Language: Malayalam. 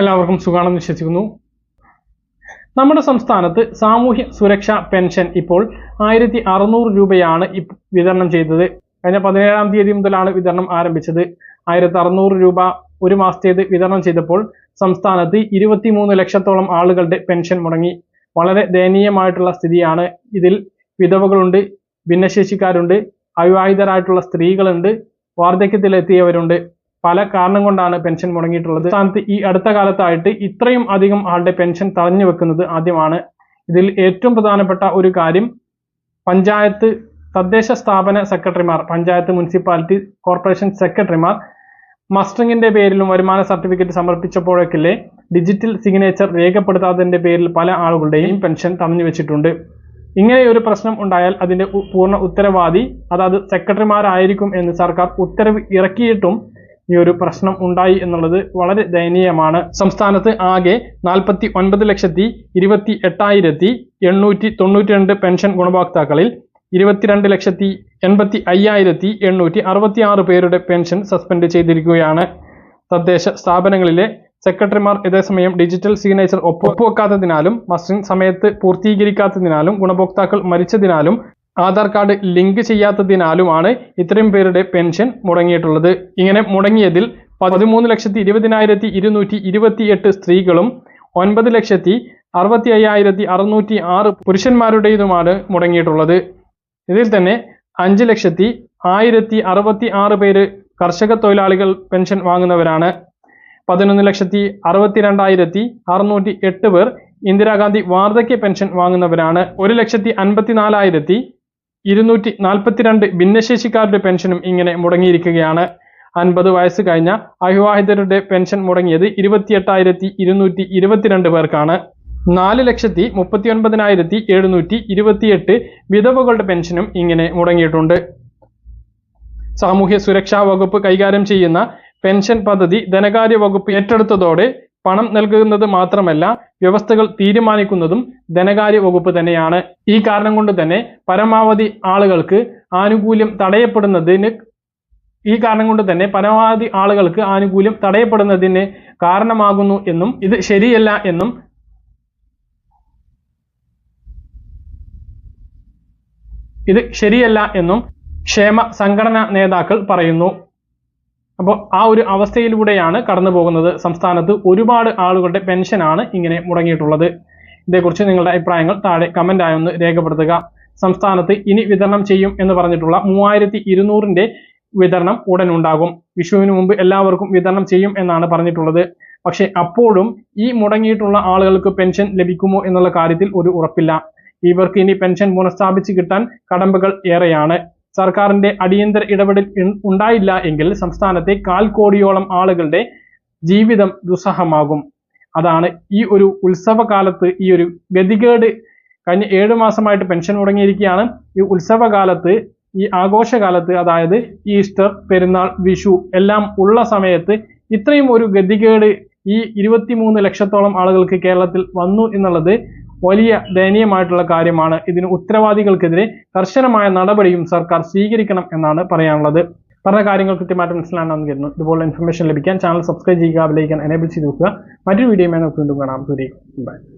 എല്ലാവർക്കും സുഖാണെന്ന് വിശ്വസിക്കുന്നു. നമ്മുടെ സംസ്ഥാനത്ത് സാമൂഹ്യ സുരക്ഷാ പെൻഷൻ ഇപ്പോൾ ആയിരത്തി അറുന്നൂറ് രൂപയാണ് വിതരണം ചെയ്തത്. കഴിഞ്ഞ പതിനേഴാം തീയതി മുതലാണ് വിതരണം ആരംഭിച്ചത്. ആയിരത്തി അറുന്നൂറ് രൂപ ഒരു മാസത്തേത് വിതരണം ചെയ്തപ്പോൾ സംസ്ഥാനത്ത് ഇരുപത്തിമൂന്ന് ലക്ഷത്തോളം ആളുകളുടെ പെൻഷൻ മുടങ്ങി. വളരെ ദയനീയമായിട്ടുള്ള സ്ഥിതിയാണ് ഇതിൽ. വിധവകളുണ്ട് ഭിന്നശേഷിക്കാരുണ്ട് അവിവാഹിതരായിട്ടുള്ള സ്ത്രീകളുണ്ട് വാർദ്ധക്യത്തിലെത്തിയവരുണ്ട്. പല കാരണം കൊണ്ടാണ് പെൻഷൻ മുടങ്ങിയിട്ടുള്ളത്. സംസ്ഥാനത്ത് ഈ അടുത്ത കാലത്തായിട്ട് ഇത്രയും അധികം ആളുടെ പെൻഷൻ തടഞ്ഞു വെക്കുന്നത് ആദ്യമാണ്. ഇതിൽ ഏറ്റവും പ്രധാനപ്പെട്ട ഒരു കാര്യം പഞ്ചായത്ത് തദ്ദേശ സ്ഥാപന സെക്രട്ടറിമാർ പഞ്ചായത്ത് മുനിസിപ്പാലിറ്റി കോർപ്പറേഷൻ സെക്രട്ടറിമാർ മസ്റ്ററിങ്ങിന്റെ പേരിലും വരുമാന സർട്ടിഫിക്കറ്റ് സമർപ്പിച്ചപ്പോഴൊക്കെ ഡിജിറ്റൽ സിഗ്നേച്ചർ രേഖപ്പെടുത്താത്തതിന്റെ പേരിൽ പല ആളുകളുടെയും പെൻഷൻ തടഞ്ഞു വെച്ചിട്ടുണ്ട്. ഇങ്ങനെ ഒരു പ്രശ്നം ഉണ്ടായാൽ അതിന്റെ പൂർണ ഉത്തരവാദി അതായത് സെക്രട്ടറിമാരായിരിക്കും എന്ന് സർക്കാർ ഉത്തരവ് ഇറക്കിയിട്ടും ഈ ഒരു പ്രശ്നം ഉണ്ടായി എന്നുള്ളത് വളരെ ദയനീയമാണ്. സംസ്ഥാനത്ത് ആകെ നാൽപ്പത്തി ഒൻപത് ലക്ഷത്തി ഇരുപത്തി എട്ടായിരത്തി എണ്ണൂറ്റി തൊണ്ണൂറ്റി രണ്ട് പെൻഷൻ ഗുണഭോക്താക്കളിൽ ഇരുപത്തിരണ്ട് ലക്ഷത്തി എൺപത്തി അയ്യായിരത്തി എണ്ണൂറ്റി അറുപത്തി ആറ് പേരുടെ പെൻഷൻ സസ്പെൻഡ് ചെയ്തിരിക്കുകയാണ്. തദ്ദേശ സ്ഥാപനങ്ങളിലെ സെക്രട്ടറിമാർ ഇതേസമയം ഡിജിറ്റൽ സിഗ്നേച്ചർ ഒപ്പുവെക്കാത്തതിനാലും മസ്റ്റിംഗ് സമയത്ത് പൂർത്തീകരിക്കാത്തതിനാലും ഗുണഭോക്താക്കൾ മരിച്ചതിനാലും ആധാർ കാർഡ് ലിങ്ക് ചെയ്യാത്തതിനാലുമാണ് ഇത്രയും പേരുടെ പെൻഷൻ മുടങ്ങിയിട്ടുള്ളത്. ഇങ്ങനെ മുടങ്ങിയതിൽ പതിമൂന്ന് ലക്ഷത്തി ഇരുപതിനായിരത്തി ഇരുന്നൂറ്റി ഇരുപത്തിയെട്ട് സ്ത്രീകളും ഒൻപത് ലക്ഷത്തി അറുപത്തി അയ്യായിരത്തി അറുന്നൂറ്റി ആറ് പുരുഷന്മാരുടേതുമാണ് മുടങ്ങിയിട്ടുള്ളത്. ഇതിൽ തന്നെ അഞ്ച് ലക്ഷത്തി ആയിരത്തി അറുപത്തി ആറ് പേര് കർഷക തൊഴിലാളികൾ പെൻഷൻ വാങ്ങുന്നവരാണ്. പതിനൊന്ന് ലക്ഷത്തി അറുപത്തി രണ്ടായിരത്തി അറുന്നൂറ്റി എട്ട് പേർ ഇന്ദിരാഗാന്ധി വാർദ്ധക്യ പെൻഷൻ വാങ്ങുന്നവരാണ്. ഒരു ലക്ഷത്തി അൻപത്തിനാലായിരത്തി ഇരുന്നൂറ്റി നാൽപ്പത്തിരണ്ട് ഭിന്നശേഷിക്കാരുടെ പെൻഷനും ഇങ്ങനെ മുടങ്ങിയിരിക്കുകയാണ്. അൻപത് വയസ്സ് കഴിഞ്ഞ അവിവാഹിതരുടെ പെൻഷൻ മുടങ്ങിയത് ഇരുപത്തിയെട്ടായിരത്തി ഇരുന്നൂറ്റി ഇരുപത്തിരണ്ട് പേർക്കാണ്. നാല് ലക്ഷത്തി മുപ്പത്തി ഒൻപതിനായിരത്തി എഴുന്നൂറ്റി ഇരുപത്തിയെട്ട് വിധവകളുടെ പെൻഷനും ഇങ്ങനെ മുടങ്ങിയിട്ടുണ്ട്. സാമൂഹ്യ സുരക്ഷാ വകുപ്പ് കൈകാര്യം ചെയ്യുന്ന പെൻഷൻ പദ്ധതി ധനകാര്യ വകുപ്പ് ഏറ്റെടുത്തതോടെ പണം നൽകുന്നത് മാത്രമല്ല വ്യവസ്ഥകൾ തീരുമാനിക്കുന്നതും ധനകാര്യ വകുപ്പ് തന്നെയാണ്. ഈ കാരണം കൊണ്ട് തന്നെ പരമാവധി ആളുകൾക്ക് ആനുകൂല്യം തടയപ്പെടുന്നതിന് ഈ കാരണം കൊണ്ട് തന്നെ പരമാവധി ആളുകൾക്ക് ആനുകൂല്യം തടയപ്പെടുന്നതിന് കാരണമാകുന്നു എന്നും ഇത് ശരിയല്ല എന്നും ഇത് ശരിയല്ല എന്നും ക്ഷേമ സംഘടനാ നേതാക്കൾ പറയുന്നു. അപ്പോൾ ആ ഒരു അവസ്ഥയിലൂടെയാണ് കടന്നു പോകുന്നത്. സംസ്ഥാനത്ത് ഒരുപാട് ആളുകളുടെ പെൻഷനാണ് ഇങ്ങനെ മുടങ്ങിയിട്ടുള്ളത്. ഇതേക്കുറിച്ച് നിങ്ങളുടെ അഭിപ്രായങ്ങൾ താഴെ കമന്റായി ഒന്ന് രേഖപ്പെടുത്തുക. സംസ്ഥാനത്ത് ഇനി വിതരണം ചെയ്യും എന്ന് പറഞ്ഞിട്ടുള്ള മൂവായിരത്തി ഇരുന്നൂറിന്റെ വിതരണം ഉടൻ ഉണ്ടാകും. വിഷുവിന് മുമ്പ് എല്ലാവർക്കും വിതരണം ചെയ്യും എന്നാണ് പറഞ്ഞിട്ടുള്ളത്. പക്ഷേ അപ്പോഴും ഈ മുടങ്ങിയിട്ടുള്ള ആളുകൾക്ക് പെൻഷൻ ലഭിക്കുമോ എന്നുള്ള കാര്യത്തിൽ ഒരു ഉറപ്പില്ല. ഇവർക്ക് ഇനി പെൻഷൻ പുനഃസ്ഥാപിച്ച് കിട്ടാൻ കടമ്പകൾ ഏറെയാണ്. സർക്കാരിന്റെ അടിയന്തര ഇടപെടൽ ഉണ്ടായില്ല എങ്കിൽ സംസ്ഥാനത്തെ കാൽ കോടിയോളം ആളുകളുടെ ജീവിതം ദുസ്സഹമാകും. അതാണ് ഈ ഒരു ഉത്സവകാലത്ത് ഈ ഒരു ഗതികേട്. കഴിഞ്ഞ ഏഴ് മാസമായിട്ട് പെൻഷൻ മുടങ്ങിയിരിക്കുകയാണ്. ഈ ഉത്സവകാലത്ത് ഈ ആഘോഷകാലത്ത് അതായത് ഈസ്റ്റർ പെരുന്നാൾ വിഷു എല്ലാം ഉള്ള സമയത്ത് ഇത്രയും ഒരു ഗതികേട് ഈ ഇരുപത്തിമൂന്ന് ലക്ഷത്തോളം ആളുകൾക്ക് കേരളത്തിൽ വന്നു എന്നുള്ളത് വലിയ ദയനീയമായിട്ടുള്ള കാര്യമാണ്. ഇതിന് ഉത്തരവാദികൾക്കെതിരെ കർശനമായ നടപടിയും സർക്കാർ സ്വീകരിക്കണം എന്നാണ് പറയാനുള്ളത്. പറഞ്ഞ കാര്യങ്ങൾ കൃത്യമായിട്ട് മനസ്സിലാണെന്ന് കരുതുന്നു ഇതുപോലുള്ള ഇൻഫർമേഷൻ ലഭിക്കാൻ ചാനൽ സബ്സ്ക്രൈബ് ചെയ്യുക ബെലൈക്കൻ എനേബിൾ ചെയ്ത് നോക്കുക മറ്റൊരു വീഡിയോയുമായി നമുക്ക് വീണ്ടും കാണാം. ബൈ